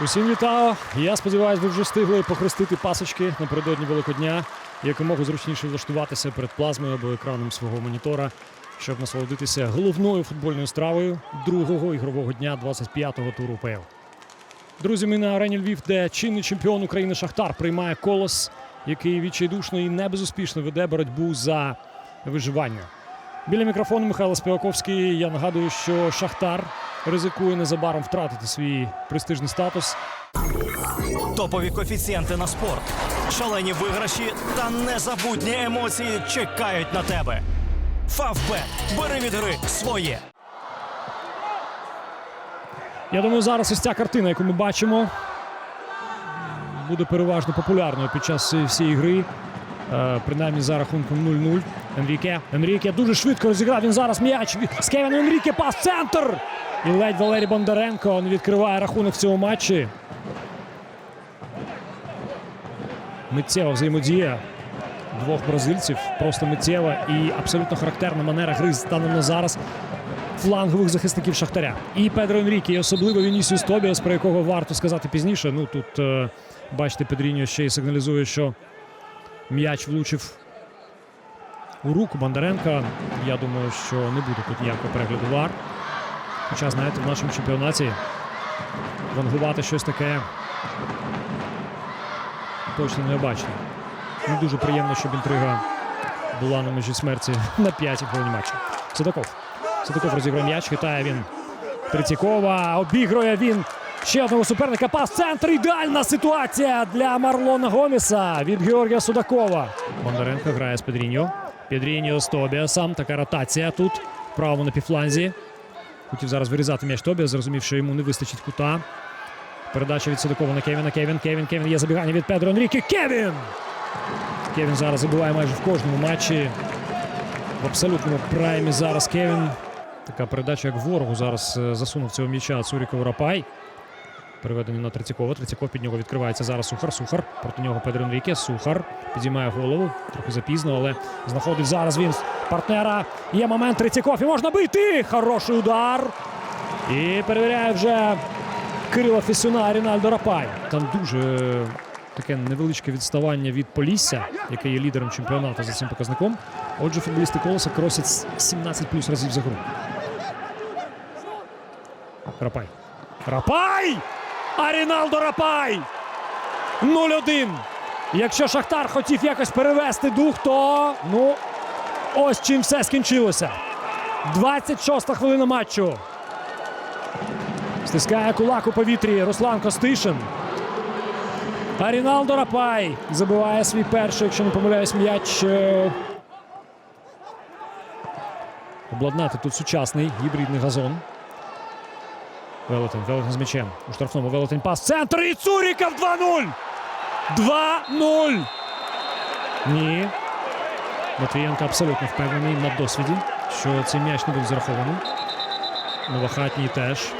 Усім вітаю! Я сподіваюся, ви вже встигли похрестити пасочки напередодні Великодня якомога зручніше влаштуватися перед плазмою або екраном свого монітора, щоб насолодитися головною футбольною стравою другого ігрового дня 25-го туру ПЛ. Друзі, ми на арені Львів, де чинний чемпіон України Шахтар приймає колос, який відчайдушно і не безуспішно веде боротьбу за виживання. Біля мікрофону Михайло Співаковський. Я нагадую, що Шахтар ризикує незабаром втратити свій престижний статус. Топові коефіцієнти на спорт, шалені виграші та незабутні емоції чекають на тебе. Фавбет. Бери від гри своє. Я думаю, зараз ось ця картина, яку ми бачимо, буде переважно популярною під час всієї гри. Е, Принаймні за рахунком 0-0. Енріке. Енріке дуже швидко розіграв. Він зараз м'яч. З Кевіном Енріке пас центр. І ледь Валерій Бондаренко не відкриває рахунок в цьому матчі. Миттєва взаємодія двох бразильців. Просто миттєва і абсолютно характерна манера гри станом на зараз флангових захисників Шахтаря. І Педро Енріке, і особливо Вінісіус Тобіас, про якого варто сказати пізніше. Ну тут е, бачите, Педріньо ще й сигналізує, що м'яч влучив у руку Бондаренка. Я думаю, що не буде тут ніякого перегляду вар. Хоча, знаєте, в нашому чемпіонаті вангувати щось таке точно не бачили. Не дуже приємно, щоб інтрига була на межі смерті на п'ятій хвилині матчу. Судаков. Судаков розіграє м'яч, хитає він Третьякова. Обігрує він ще одного суперника. Пас центр. Ідеальна ситуація для Марлона Гоміса від Георгія Судакова. Бондаренко грає з Педріньо. Педріньо з Тобіасом. Така ротація тут. Правому на півфланзі. Хотів зараз вирізати м'яч Тобіас, зрозумів, що йому не вистачить кута. Передача від Судакова на Кевіна. Кевін, Кевін, Кевін. Є забігання від Педро Енріке. Кевін! Кевін зараз забиває майже в кожному матчі. В абсолютному праймі зараз Кевін. Така передача, як ворогу зараз е, засунув цього м'яча Цуріков Рапай. Переведений на Трицякова. Трицяков під нього відкривається зараз Сухар. Сухар. Проти нього Педро Енріке. Сухар підіймає голову. Трохи запізно, але знаходить зараз він партнера. Є момент Трицяков і можна бити. Хороший удар. І перевіряє вже Кирила Фісюна Рінальдо Рапай. Там дуже таке невеличке відставання від Полісся, яке є лідером чемпіонату за цим показником. Отже, футболісти колоса кросять 17 плюс разів за гру. Рапай. Рапай! А Ріналдо Рапай! 0-1. Якщо Шахтар хотів якось перевести дух, то ну ось чим все скінчилося. 26-та хвилина матчу. Стискає кулак у повітрі Руслан Костишин. А Ріналдо Рапай забиває свій перший, якщо не помиляюсь, м'яч. е, Обладнати тут сучасний гібридний газон. Велетин, Велетин з м'ячем. У штрафному Велетин пас. Центр і Цуріков 2-0. 2-0. Ні. Матвієнко абсолютно впевнений на досвіді, що цей м'яч не буде зарахований. Новохатній теж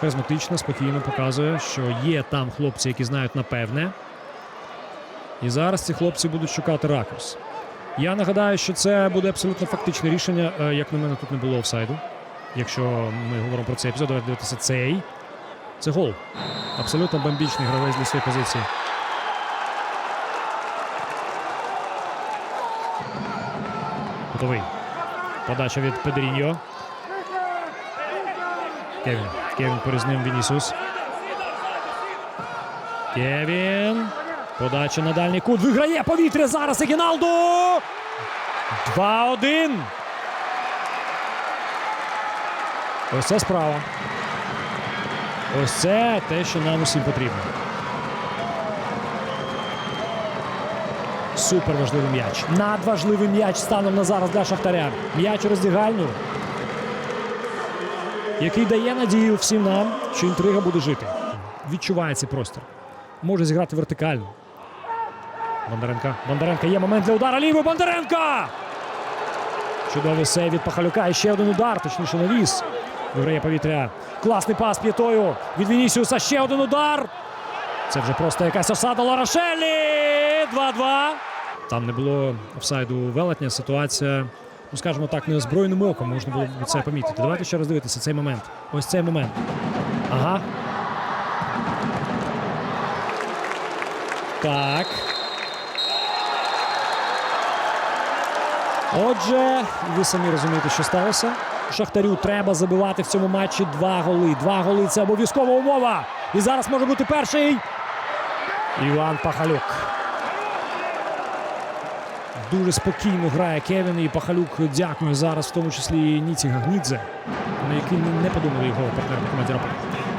харизматично, спокійно показує, що є там хлопці, які знають напевне. І зараз ці хлопці будуть шукати ракурс. Я нагадаю, що це буде абсолютно фактичне рішення. Е, Як на мене, тут не було офсайду. Якщо ми говоримо про цей епізод, давайте дивитися цей. Це гол. Абсолютно бомбічний гравець для своєї позиції. Готовий. Подача від Педріньо. Кевін. Кевін поріз ним Вінісіус. Кевін. Подача на дальній кут. Виграє повітря зараз Егіналду. 2-1. Ось це справа. Ось це те, що нам усім потрібно. Супер важливий м'яч. Надважливий м'яч станом на зараз для Шахтаря. М'яч роздягальню який дає надію всім нам, що інтрига буде жити. Відчуває цей простір. Може зіграти вертикально. Бондаренка. Бондаренка є момент для удара. Лівий Бондаренка! Чудовий сейв від Пахалюка. І ще один удар, точніше навіс. Виграє повітря. Класний пас п'ятою від Вінісіуса. Ще один удар. Це вже просто якась осада Ларашелі. 2-2. Там не було офсайду велетня. Ситуація ну скажімо так, неозброєним оком можна було б це помітити. Давайте ще раз дивитися цей момент. Ось цей момент. Ага. Так. Отже, ви самі розумієте, що сталося. Шахтарю треба забивати в цьому матчі два голи. Два голи це обов'язкова умова. І зараз може бути перший. Іван Пахалюк. Дуже спокійно грає Кевін і Пахалюк дякує зараз, в тому числі Ніці Гагнідзе, на який не, подумали його партнер по команді Рапай.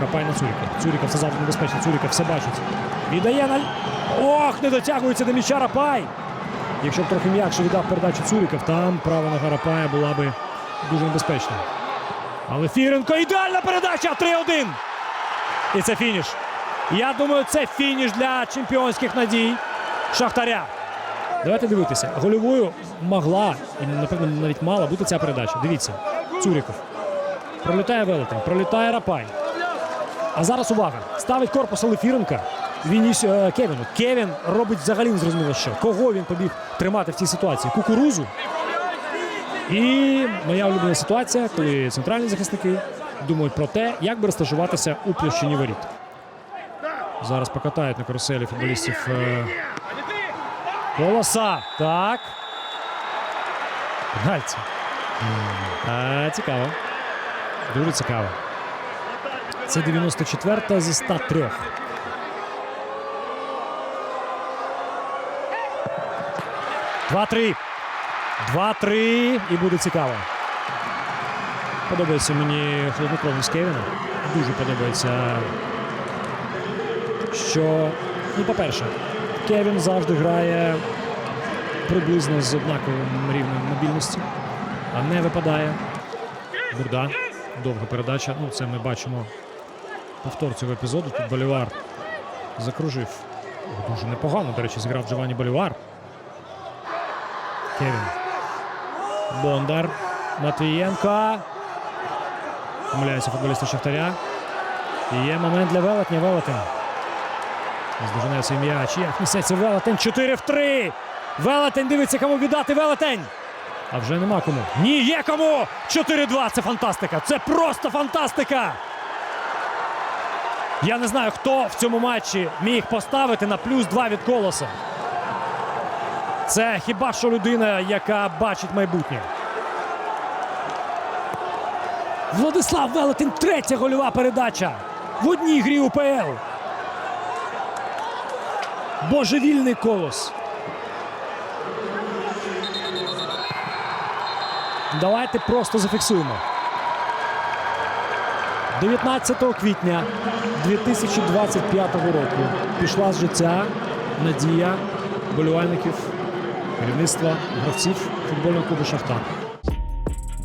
Рапай на Цуріка. Цуріка це завжди небезпечно. Цуріка все бачить. Віддає на. Ох, не дотягується до м'яча Рапай. Якщо б трохи м'якше віддав передачу Цуріков, там права нога Рапая була би дуже небезпечна. Але Фіренко ідеальна передача 3-1. І це фініш. Я думаю, це фініш для чемпіонських надій Шахтаря. Давайте дивитися. Гольовою могла і, напевно, навіть мала бути ця передача. Дивіться. Цуріков. Пролітає велетень, пролітає Рапай. А зараз увага. Ставить корпус Олефіренка. Вініс е, Кевіну. Кевін робить взагалі незрозуміло що. Кого він побіг тримати в цій ситуації? Кукурузу. І моя улюблена ситуація, коли центральні захисники думають про те, як би розташуватися у площині воріт. Зараз покатають на каруселі футболістів е, Колоса. Так. Пенальті. А, цікаво. Дуже цікаво. Це 94-та зі 103. Два-три. Два-три. І буде цікаво. Подобається мені хладнокровність Кевіна. Дуже подобається. Що, ну, по-перше, Кевін завжди грає приблизно з однаковим рівнем мобільності, а не випадає. Бурда. Довга передача. Ну, це ми бачимо повтор цього епізоду. Тут Болівар закружив. Дуже непогано, до речі, зіграв Джованні Болівар. Кевін. Бондар. Матвієнко. Помиляється футболісти Шахтаря. І є момент для велетня. Велетень. Здожене цей м'яч. Як несеться Велетень. 4 в 3. Велетень дивиться, кому віддати Велетень. А вже нема кому. Ні, є кому! 4-2. Це фантастика. Це просто фантастика. Я не знаю, хто в цьому матчі міг поставити на плюс 2 від колоса. Це хіба що людина, яка бачить майбутнє. Владислав Велетень, третя гольова передача в одній грі УПЛ. Божевільний колос. Давайте просто зафіксуємо. 19 квітня 2025 року пішла з життя надія болівальників, керівництва гравців футбольного клубу Шахтар.